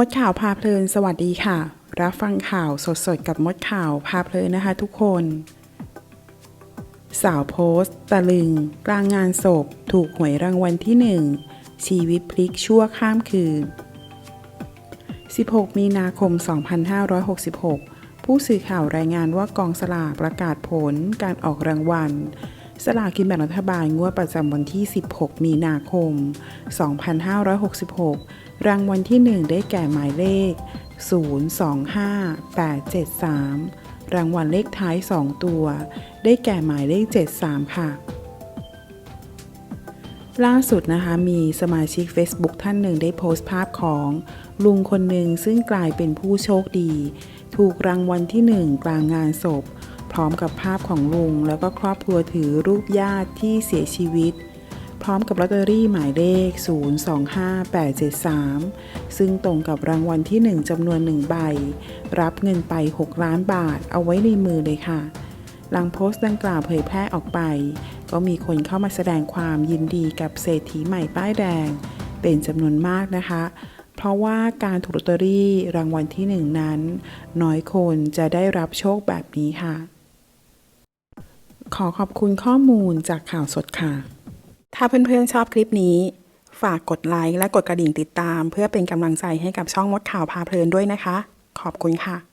มดข่าวพาเพลินสวัสดีค่ะ รับฟังข่าวสดๆ กับมดข่าวพาเพลินนะคะทุกคน สาวโพสต์ ตะลึง กลางงานศพ ถูกหวยรางวัลที่หนึ่งชีวิตพลิกชั่วข้ามคืน 16 มีนาคม 2566 ผู้สื่อข่าวรายงานว่ากองสลากประกาศผลการออกรางวัล สลากกินแบ่งรัฐบาลงวดประจำวันที่ 16 มีนาคม 2566 รางวัลที่ 1 ได้แก่หมายเลข 025873 รางวัลเลขท้าย 2 ตัว ได้แก่หมายเลข 73 ค่ะ ล่าสุดนะคะ มีสมาชิก Facebook ท่านหนึ่งได้โพสต์ภาพของลุงคนหนึ่งซึ่งกลายเป็นผู้โชคดี ถูกรางวัลที่หนึ่งกลางงานศพ พร้อมกับภาพของลุง แล้วก็ครอบครัวถือรูปญาติที่เสียชีวิต พร้อมกับลอตเตอรี่หมายเลข 025873 ซึ่งตรงกับรางวัลที่ 1จำนวน 1 ใบ รับเงินไป 6 ล้านบาทเอาไว้ในมือเลยค่ะ หลังโพสต์ดังกล่าวเผยแพร่ออกไป ก็มีคนเข้ามาแสดงความยินดีกับเศรษฐีใหม่ป้ายแดง เป็นจำนวนมากนะคะเพราะว่าการถูกลอตเตอรี่รางวัลที่หนึ่งนั้น น้อยคนจะได้รับโชคแบบนี้ค่ะ ขอขอบคุณข้อมูลจากข่าวสดค่ะ ถ้าเพื่อนๆชอบคลิปนี้ ฝากกดไลค์และกดกระดิ่งติดตาม เพื่อเป็นกำลังใจให้กับช่องมดข่าวพาเพลินด้วยนะคะ ขอบคุณค่ะ